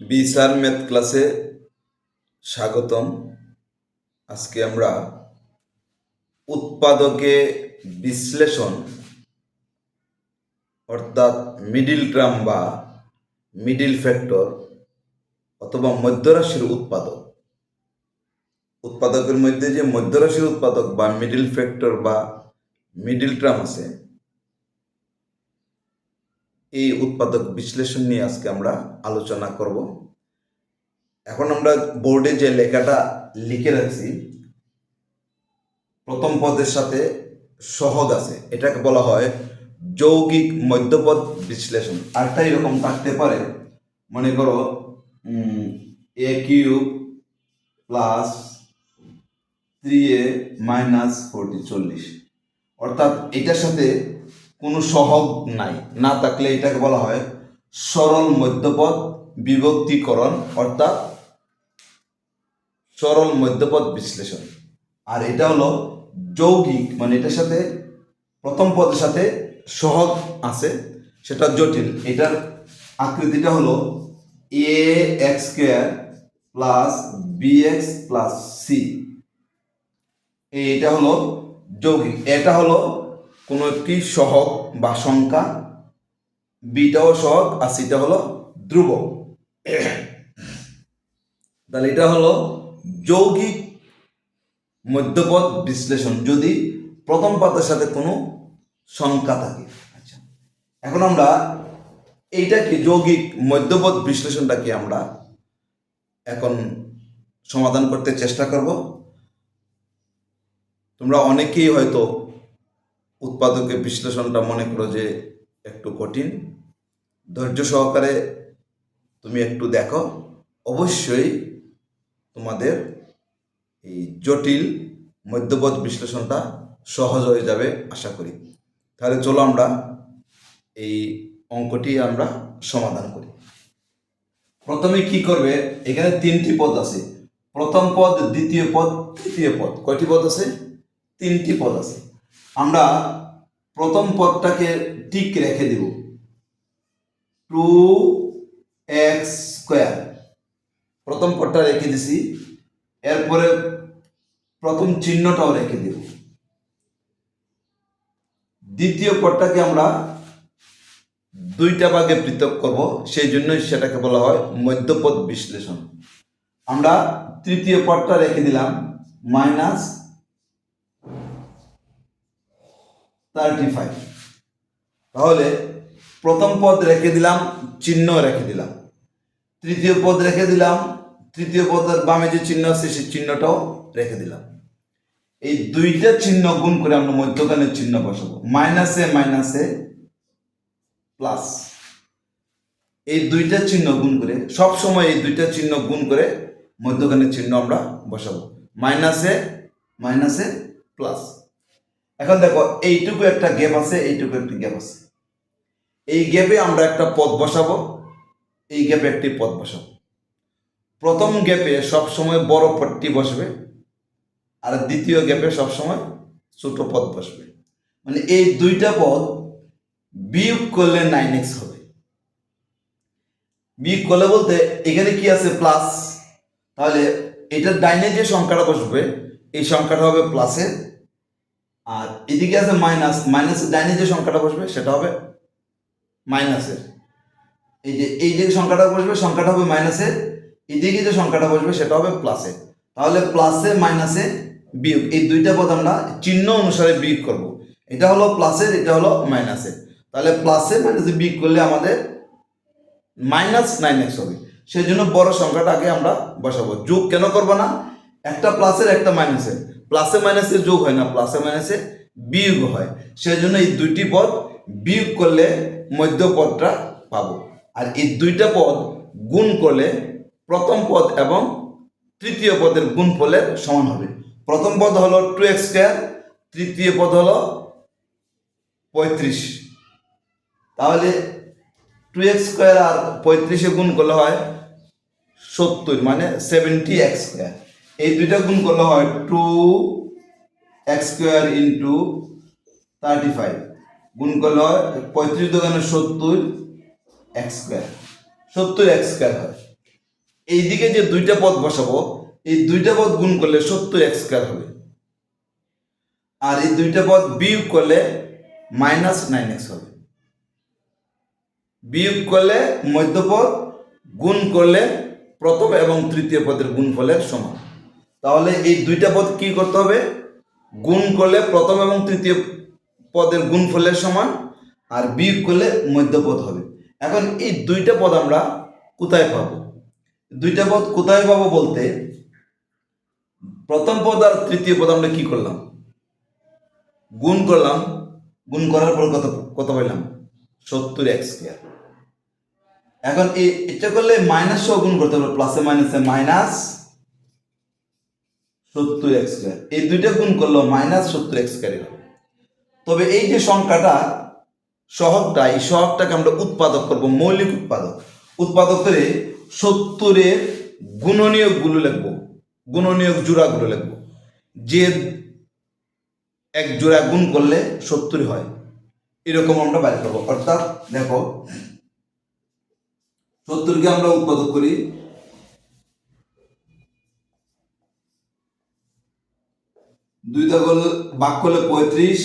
বিসার math ক্লাসে স্বাগতম। আজকে আমরা উৎপাদকে বিশ্লেষণ, অর্থাৎ মিডিল ট্রাম বা মিডিল ফ্যাক্টর অথবা মধ্যরাশির উৎপাদক। উৎপাদকের মধ্যে যে মধ্যরাশির উৎপাদক বা মিডিল ফ্যাক্টর বা মিডিল ট্রাম আছে এই উৎপাদক বিশ্লেষণ নিয়ে আজকে আমরা আলোচনা করব। এখন আমরা বোর্ডে যে লেখাটা লিখে রাখছি, প্রথম পদের সাথে সহজ আছে। এটাকে বলা হয় যৌগিক মধ্যপদ বিশ্লেষণ। আরেকটা এরকম থাকতে পারে। মনে করো a cube plus three a minus forty চল্লিশ। অর্থাৎ এটার সাথে কোনো সহগ নাই। না থাকলে এটাকে বলা হয় সরল মধ্যপদ বিভক্তিকরণ, অর্থাৎ সরল মধ্যপদ বিশ্লেষণ। আর এটা হলো যৌগিক মানে এটার সাথে প্রথম পদের সাথে সহগ আছে, সেটা জটিল। এটার আকৃতিটা হলো a x square plus b x plus c এটা হলো যৌগিক। এটা হলো কোনো একটি সহগ বা সংখ্যা, বিটাও সহগ আর সিটা হলো ধ্রুব তাহলে এটা হলো যৌগিক মধ্যপদ বিশ্লেষণ, যদি প্রথম পাতের সাথে কোনো সংখ্যা থাকে। আচ্ছা এখন আমরা এইটা কি যৌগিক মধ্যপদ বিশ্লেষণটাকে আমরা এখন সমাধান করতে চেষ্টা করব। তোমরা অনেকেই হয়তো উৎপাদকের বিশ্লেষণটা মনে করো যে একটু কঠিন। ধৈর্য সহকারে তুমি একটু দেখো। অবশ্যই তোমাদের এই জটিল মধ্যপথ বিশ্লেষণটা সহজ হয়ে যাবে, আশা করি। তাহলে চলো আমরা এই অঙ্কটি আমরা সমাধান করি। প্রথমে কি করবে? এখানে তিনটি পদ আছে। প্রথম পদ, দ্বিতীয় পদ, তৃতীয় পদ। কয়টি পদ আছে? তিনটি পদ আছে। আমরা প্রথম পদটাকে টিক রেখে দেব। Two x square. প্রথম পদটা রেখে দিছি। এরপরে প্রথম চিহ্নটাও রেখে দেব। দ্বিতীয় পদটাকে আমরা দুইটা ভাগে পৃথক করব, সেই জন্যই সেটাকে বলা হয় মধ্যপদ বিশ্লেষণ। আমরা তৃতীয় পদটা রেখে দিলাম, মাইনাস থার্টি ফাইভ তাহলে প্রথম পদ রেখে দিলাম, চিহ্ন রেখে দিলাম। তৃতীয় পদ রেখে দিলাম, তৃতীয় পদের বামে যে চিহ্ন আছে, সেই চিহ্নটাও রেখে দিলাম। এই দুইটা চিহ্ন গুণ করে আমরা মধ্যখানের চিহ্ন বসাবো। মাইনাসে মাইনাসে প্লাস এই দুইটা চিহ্ন গুণ করে সব সময় এই দুইটা চিহ্ন গুণ করে মধ্যখানের চিহ্ন আমরা বসাবো। মাইনাসে মাইনাসে প্লাস এখন দেখো, এইটুকু একটা গ্যাপ আছে, এইটুকু একটা গ্যাপ আছে। এই গ্যাপে আমরা একটা পদ বসাবো, এই গ্যাপে একটি পদ বসাবো। প্রথম গ্যাপে সব সময় বড় পদটি বসবে, আর দ্বিতীয় গ্যাপে সব সময় ছোট পদ বসবে। মানে এই দুইটা পদ বিয়োগ করলে নাইন এক্স হবে। বিয়োগ করলে বলতে এখানে কি আছে প্লাস তাহলে এটার ডাইনে যে সংখ্যাটা বসবে, এই সংখ্যাটা হবে প্লাসের আর এদিকে আছে মাইনাস, মাইনাসের ডাইনে যে সংখ্যাটা বসবে সেটা হবে মাইনাসের। এই যে এই যে সংখ্যাটা বসবে, সংখ্যাটা হবে মাইনাসের। এদিকে যে সংখ্যাটা বসবে সেটা হবে প্লাসে তাহলে প্লাসে, মাইনাসে বিয়োগ। এই দুইটা পদ আমরা চিহ্ন অনুসারে বিয়োগ করব। এটা হলো প্লাসের, এটা হলো মাইনাসের। তাহলে প্লাসে, মাইনাসে বিয়োগ করলে আমাদের মাইনাস নাইন এক্স হবে। সেই জন্য বড় সংখ্যাটা আগে আমরা বসাবো। যোগ কেন করব না? একটা প্লাসের, একটা মাইনাসের। প্লাসে মাইনাসে যোগ হয় না, প্লাসে মাইনাসে বিয়োগ হয়। সেই জন্য এই দুইটি পদ বিয়োগ করলে মধ্য পদটা পাবো। আর এই দুইটা পদ গুণ করলে প্রথম পদ এবং তৃতীয় পদের গুণফলের সমান হবে। প্রথম পদ হলো টু এক্স স্কোয়ার তৃতীয় পদ হলো পঁয়ত্রিশ। তাহলে টু এক্স স্কোয়ার আর পঁয়ত্রিশে গুণ করলে হয় সত্তর মানে সেভেন্টি এক্স স্কোয়ার এই দুইটা গুণ করলে হয় two x square into thirty five গুণ করলে হয় পঁয়ত্রিশ দোকানে সত্তর এক্স স্কোয়ার সত্তর এক্স স্কোয়ার হয়। এইদিকে যে দুইটা পদ বসাবো, এই দুইটা পদ গুণ করলে সত্তর এক্স স্কোয়ার হবে। আর এই দুইটা পদ বিয়োগ করলে মাইনাস নাইন এক্স হবে। বিয়োগ করলে মধ্যপদ, গুণ করলে প্রথম এবং তৃতীয় পদের গুণফলের সমান। তাহলে এই দুইটা পদ কি করতে হবে? গুণ করলে প্রথম এবং তৃতীয় পদের গুণ গুণফলের সমান আর বিয়োগ করলে মধ্যপদ হবে। এখন এই দুইটা পদ আমরা কোথায় পাবো? দুইটা পদ কোথায় পাবো বলতে প্রথম পদ আর তৃতীয় পদ আমরা কি করলাম? গুণ করলাম। গুণ করার পর কত কত পাইলাম? সত্তর এক্স স্কোয়ার। এখন এই, এটা করলে মাইনাস সহ গুণ করতে হবে প্লাসে মাইনাসে মাইনাস সত্তর এক্স স্কোয়ার এই দুইটা গুণ করল মাইনাস সত্তর এক্স স্কোয়ার তবে এই যে সংখ্যাটা, সহগটা, এই সহগটাকে আমরা উৎপাদক করব, মৌলিক উৎপাদক। উৎপাদক করে সত্তরের গুণনীয়কগুলো লিখব। গুণনীয়ক জোড়াগুলো লিখব। যে এক জোড়া গুণ করলে সত্তর হয়। এরকম আমরা বাইর করব। অর্থাৎ দেখো, সত্তরকে আমরা উৎপাদক করি। দুই দাগ বাক করলে পঁয়ত্রিশ,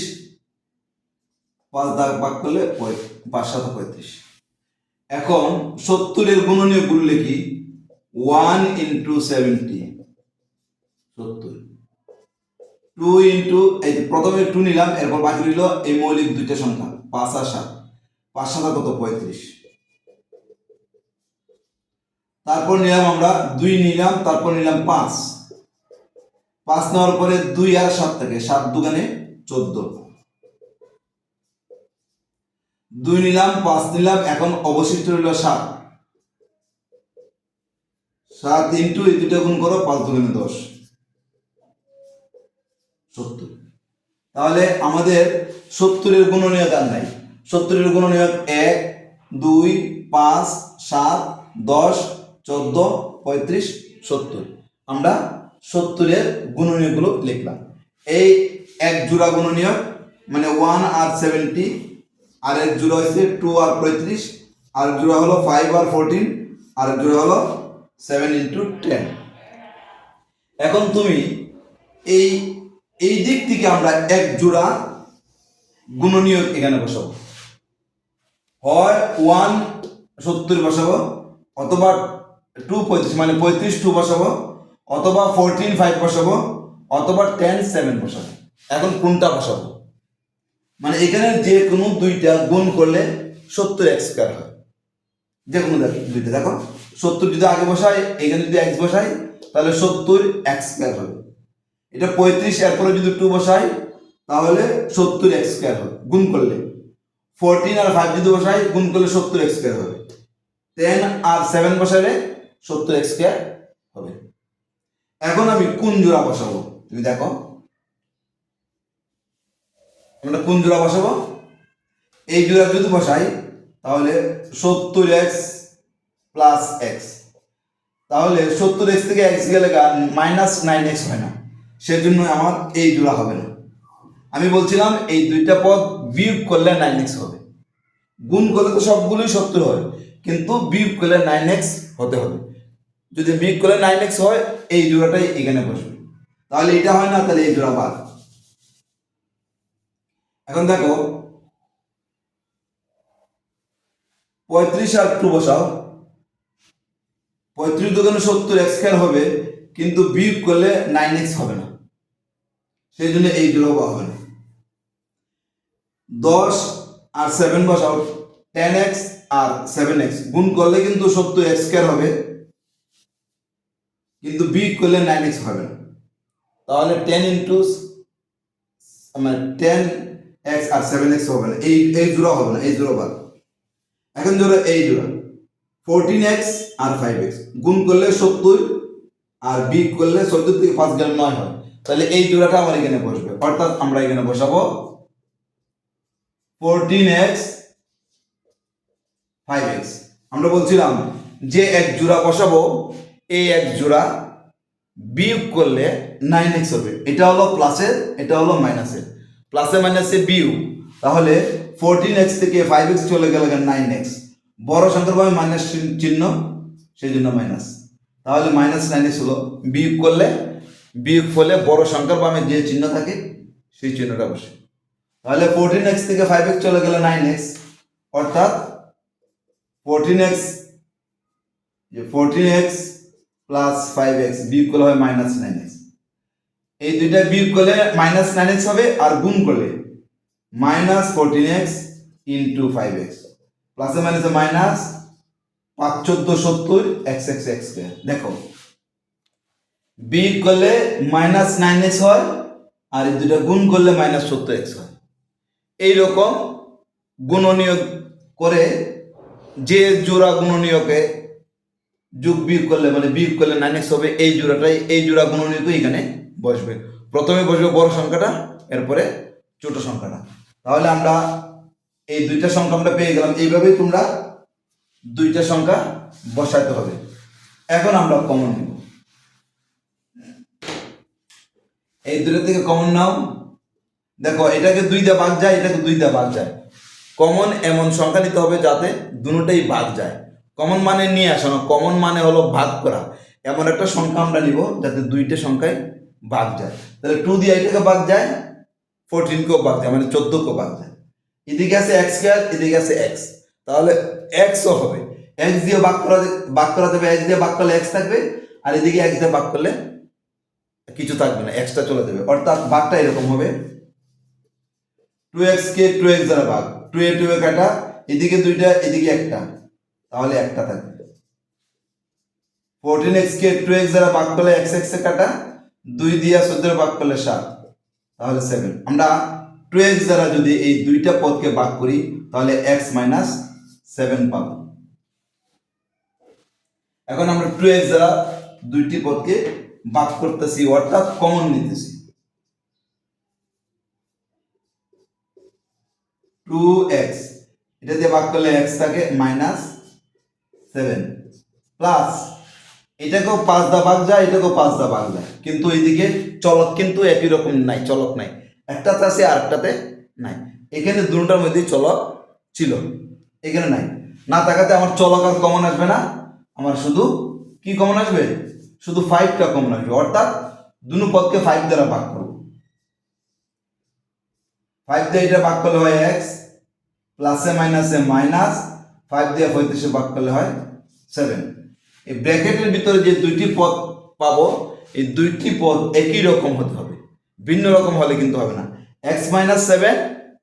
পাঁচ দাগ বাক করলে পাঁচ সাত পঁয়ত্রিশ। এখন সত্তরের গুণনীয় গুণ লিখি। One into seventy. সত্তর। টু ইন্টু, এই প্রথমে টু নিলাম, এরপর বাকি রইল এই মৌলিক দুইটা সংখ্যা, পাঁচ আর সাত। পাঁচ সাত কত? পঁয়ত্রিশ। তারপর নিলাম আমরা দুই নিলাম, তারপর নিলাম পাঁচ। পাঁচ নেওয়ার পরে দুই আর সাত থাকে, সাত দুগানে চোদ্দ। দুই নিলাম, পাঁচ নিলাম, এখন অবশিষ্ট রইল সাত। সাত ইন্টু এই দুটো গুণ করো, পাঁচ দুগুণে দশ। সত্তর। তাহলে আমাদের সত্তরের গুণনীয়ক আর নাই। সত্তরের গুণনীয়ক এক, দুই, পাঁচ, সাত, দশ, চোদ্দ, পঁয়ত্রিশ, সত্তর। আমরা সত্তরের গুণনীয়কগুলো লিখলাম। এই এক জোড়া গুণনীয়ক মানে ওয়ান আর সেভেন্টি আর এক জোড়া হচ্ছে টু আর পঁয়ত্রিশ, আর জোড়া হলো ফাইভ আর ফোরটিন আর জোড়া হলো সেভেন ইন্টু টেন এখন তুমি এই এই দিক থেকে আমরা এক জোড়া গুণনীয়ক এখানে বসাবো। হয় ওয়ান সত্তর বসাবো, অথবা টু পঁয়ত্রিশ মানে পঁয়ত্রিশ টু বসাবো অথবা ফোরটিন ফাইভ বসাবো, অথবা টেন সেভেন বসাবো। এখন কোনটা বসাবো? মানে এখানে যে কোনো দুইটা গুণ করলে সত্তর এক্স স্কোয়ার হয়। যে কোনো দুইটা, দেখো। সত্তর যদি আগে বসাই, এখানে যদি এক্স বসাই, তাহলে সত্তর এক্স স্কোয়ার হবে। এটা পঁয়ত্রিশ, এরপরে যদি টু বসাই, তাহলে সত্তর এক্স স্কোয়ার হবে। গুণ করলে। ফোরটিন আর ফাইভ যদি বসাই, গুণ করলে সত্তর এক্স স্কোয়ার হবে। টেন আর সেভেন বসালে সত্তর এক্স স্কোয়ার হবে। এখন আমি কোন জোড়া বসাবো? তুমি দেখো। আমরা কোন জোড়া বসাবো? এই জোড়া যদি বসাই, তাহলে সত্তর এক্স প্লাস এক্স তাহলে সত্তর এক্স থেকে এক্স গেলে মাইনাস নাইন এক্স হয় না। সেজন্য আমার এই জোড়া হবে না। আমি বলছিলাম এই দুইটা পদ বিয়োগ করলে নাইন এক্স হবে। গুণ করলে তো সবগুলোই সত্তর হয়। কিন্তু বিয়োগ করলে নাইন এক্স হতে হবে। যদি বিয়োগ করলে নাইন এক্স হয়, এই জোড়াটাই এখানে বসবে। তাহলে এটা হয় না, তাহলে এই জোড়া বাদ। এখন দেখো, পঁয়ত্রিশ আর টু বসাও। পঁয়ত্রিশ দোকানে সত্তর এক্স স্কোয়ার হবে, কিন্তু বিয়োগ করলে নাইন এক্স হবে না। সেই জন্য এই জোড়া হবে না। দশ আর সেভেন বসাও টেন এক্স আর সেভেন এক্স গুণ করলে কিন্তু সত্তর এক্স স্কোয়ার হবে। কিন্তু বি করলে নাইন এক্স হবে না। তাহলে টেন ইন্টু মানে টেন এক্স আর সেভেন এক্স হবে না। এই এই জোড়া হবে না, এই জোড়া বাদ। এখন জোড়া এই জোড়া। ফোরটিন এক্স আর ফাইভ এক্স গুণ করলে সত্তর, আর বি করলে সত্তর থেকে পাঁচ গেলে নয় হয়। তাহলে এই জোড়াটা আমার এখানে বসবে। অর্থাৎ আমরা এখানে বসাবো ফোরটিন এক্স ফাইভ এক্স আমরা বলছিলাম যে এক জোড়া বসাবো এই এক জোড়া বিয়োগ করলে নাইন এক্স হবে। এটা হলো প্লাসের এটা হলো মাইনাসের প্লাসে মাইনাসে বিয়োগ তাহলে ফোরটিন এক্স থেকে ফাইভ এক্স চলে গেলে নাইন এক্স বড় সংখ্যার মাইনাস চিহ্ন সেই জন্য মাইনাস তাহলে মাইনাস নাইন এক্স হলো বিয়োগ করলে বিয়োগ ফলে বড় সংখ্যার বামে যে চিহ্ন থাকে, সেই চিহ্নটা বসে। তাহলে ফোরটিন এক্স থেকে ফাইভ এক্স চলে গেলে নাইন এক্স অর্থাৎ fourteen x fourteen x plus five x বিয়োগ করলে হয় মাইনাস নাইন এক্স এই দুইটা বিয়োগ করলে মাইনাস নাইন এক্স হবে আর গুণ করলে minus fourteen x into five x প্লাসে মাইনাসে মাইনাস পাঁচ চোদ্দ সত্তর এক্স এক্স এক্স দেখো বিয়োগ করলে মাইনাস নাইন এক্স হয় আর এই দুটা গুণ করলে মাইনাস সত্তর এক্স হয়। এইরকম গুণনীয় করে যে জোড়া গুণনীয়কে যোগ বিয়োগ করলে মানে বিয়োগ করলে নাইন এক্স হবে, এই জোড়াটাই, এই জোড়া গুণনীয়কে এখানে বসবে। প্রথমে বসবে বড় সংখ্যাটা, এরপরে ছোট সংখ্যাটা। তাহলে আমরা এই দুইটা সংখ্যা আমরা পেয়ে গেলাম। এইভাবেই তোমরা দুইটা সংখ্যা বসাতে হবে। এখন আমরা কমন নিব। এই দুটো থেকে কমন নাও। দেখো, এটাকে দুই দিয়ে ভাগ যায়, এটাকে দুই দিয়ে ভাগ যায়। কমন এমন সংখ্যা নিতে হবে যাতে দুটোটাই ভাগ যায়। কমন মানে নিয়ে আসা না। কমন মানে হলো ভাগ করা। এমন একটা সংখ্যা আমরা নিব যাতে দুইটা সংখ্যায় ভাগ যায়। তাহলে টু দিয়ে এটাকে ভাগ যায় ফোরটিনকেও ভাগ যায় মানে চোদ্দকেও ভাগ যায়। এদিকে আছে এক্স স্কোয়ার এদিকে আছে এক্স তাহলে এক্সও হবে। এক্স দিয়ে ভাগ করা ভাগ করা যাবে এক্স দিয়ে ভাগ করলে এক্স থাকবে, আর এদিকে এক্স দিয়ে ভাগ করলে কিছু থাকবে না এক্সট্রা চলে যাবে। অর্থাৎ ভাগটা এরকম হবে। টু এক্স কে টু এক্স দ্বারা ভাগ। টু এ টু এ কাটা, এদিকে দুইটা, এদিকে একটা। তাহলে একটা থাকবে। ফোরটিন এক্স কে টু এক্স দ্বারা ভাগ করলে এক্স এক্স এ কাটা, দুই দিয়া চোদ্দ ভাগ করলে সাত, তাহলে সেভেন আমরা টু এক্স দ্বারা যদি এই দুইটা পদকে ভাগ করি, তাহলে এক্স মাইনাস সেভেন পাবো। এখন আমরা টু এক্স দ্বারা দুইটি পদকে ভাগ করতেছি, অর্থাৎ কমন নিতেছি। টু এক্স এটা দিয়ে ভাগ করলে এক্স থাকে মাইনাস সেভেন প্লাস এটাকেও পাঁচ দা ভাগ যায়, এটাকেও পাঁচ দা ভাগ যায়। কিন্তু এইদিকে চলক কিন্তু একই রকম নাই, চলক নাই। একটাতে আছে আর একটাতে নাই। এখানে দুটার মধ্যেই চলক ছিল, এখানে নাই। না থাকাতে আমার চলক আর কমন আসবে না। আমার শুধু কি কমন আসবে? শুধু ফাইভটা কমন আসবে। অর্থাৎ দুনো পদকে ফাইভ দ্বারা ভাগ করব। ফাইভ দিয়ে এটা ভাগ করলে হয় এক্স প্লাসে মাইনাসে মাইনাস ফাইভ দিয়ে পঁয়ত্রিশে ভাগ করলে হয় সেভেন। এই ব্র্যাকেটের ভিতরে যে দুইটি পদ পাবো, এই দুইটি পদ একই রকম হতে হবে। ভিন্ন রকম হলে কিন্তু হবে না। X minus seven,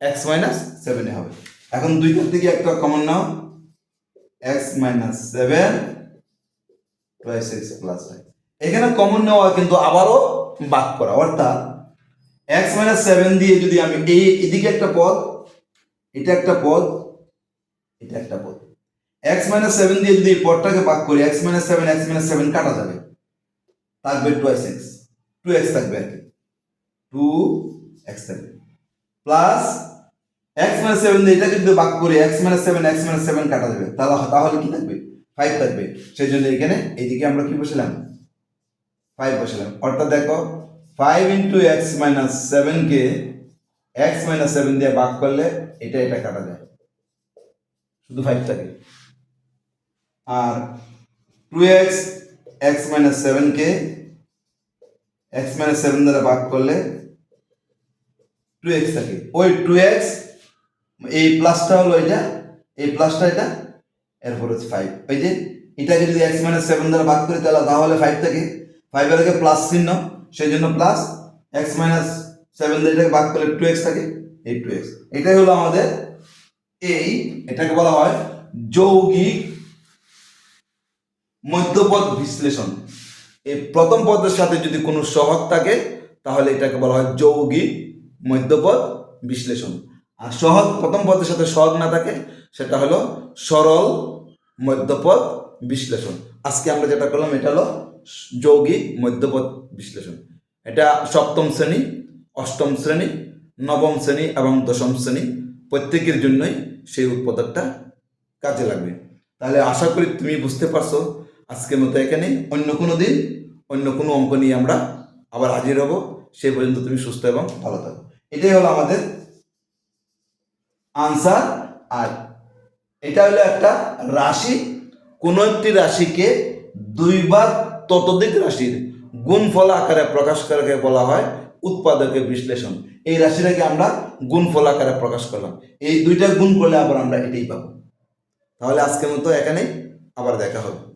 x minus সেভেনে হবে। এখন দুইটার থেকে একটা কমন নাও। X minus seven twice x plus এখানে কমন নেওয়া কিন্তু আবারও বাদ করা অর্থাৎ এক্স মাইনাস সেভেন দিয়ে যদি আমি এই এদিকে একটা পদ, এটা একটা পদ এটা একটা পদ। এক্স মাইনাস সেভেন দিয়ে যদি পদটাকে ভাগ করি x minus seven x seven কাটা যাবে। থাকবে টুয়েস এক্স টু এক্স থাকবে আর কি। টু এক্স থাকবে। প্লাস এক্স মাইনাস সেভেন দিয়ে এটাকে যদি ভাগ করি x minus seven x seven কাটা যাবে। তাহলে তাহলে কি থাকবে? ফাইভ থাকবে। সেই জন্য এখানে এইদিকে আমরা কি বসালাম? ফাইভ বসালাম। অর্থাৎ দেখো ফাইভ ইন্টু এক্স মাইনাস সেভেনকে এক্স মাইনাস সেভেন দিয়ে ভাগ করলে এটা এটা কাটা যায়। শুধু ফাইভ থাকে। আর টু এক্স এক্স মাইনাস সেভেনকে এক্স মাইনাস সেভেন দ্বারা ভাগ করলে টু এক্স থাকে। ওই টু এক্স এই প্লাসটা হলো এটা, এই প্লাসটা এটা, এরপর হচ্ছে ফাইভ ওই যে এটাকে যদি এক্স মাইনাস সেভেন দ্বারা ভাগ করি তাহলে তাহলে ফাইভ থাকে। ফাইভের আগে প্লাস চিহ্ন, সেই জন্য প্লাস এক্স মাইনাস সেভেন দিয়ে এটাকে ভাগ করলে টু এক্স থাকে। এই টু এক্স এটাই হলো আমাদের এই এটাকে বলা হয় যৌগিক মধ্যপদ বিশ্লেষণ। এই প্রথম পদের সাথে যদি কোনো সহগ থাকে, তাহলে এটাকে বলা হয় যৌগিক মধ্যপদ বিশ্লেষণ। আর সহগ, প্রথম পদের সাথে সহগ না থাকে, সেটা হলো সরল মধ্যপদ বিশ্লেষণ। আজকে আমরা যেটা করলাম, এটা হলো যৌগিক মধ্যপদ বিশ্লেষণ। এটা সপ্তম শ্রেণি, অষ্টম শ্রেণি, নবম শ্রেণি এবং দশম শ্রেণি। প্রত্যেকের জন্যই সেই উৎপাদকটা কাজে লাগবে। তাহলে আশা করি তুমি বুঝতে পারছ আজকের মতো এখানে। অন্য কোনো দিন, অন্য কোনো অঙ্ক নিয়ে আমরা আবার হাজির হব। সেই পর্যন্ত তুমি সুস্থ এবং ভালো থাকো। এটাই হলো আমাদের আনসার। আর এটা হলো একটা রাশি। কোনো একটি রাশিকে দুইবার ততোধিক রাশির গুণফল আকারে প্রকাশ করাকে বলা হয় উৎপাদকের বিশ্লেষণ। এই রাশিটাকে আমরা গুণফল আকারে প্রকাশ করলাম। এই দুইটা গুণ করলে আবার আমরা এটাই পাবো। তাহলে আজকের মতো এখানেই আবার দেখা হবে।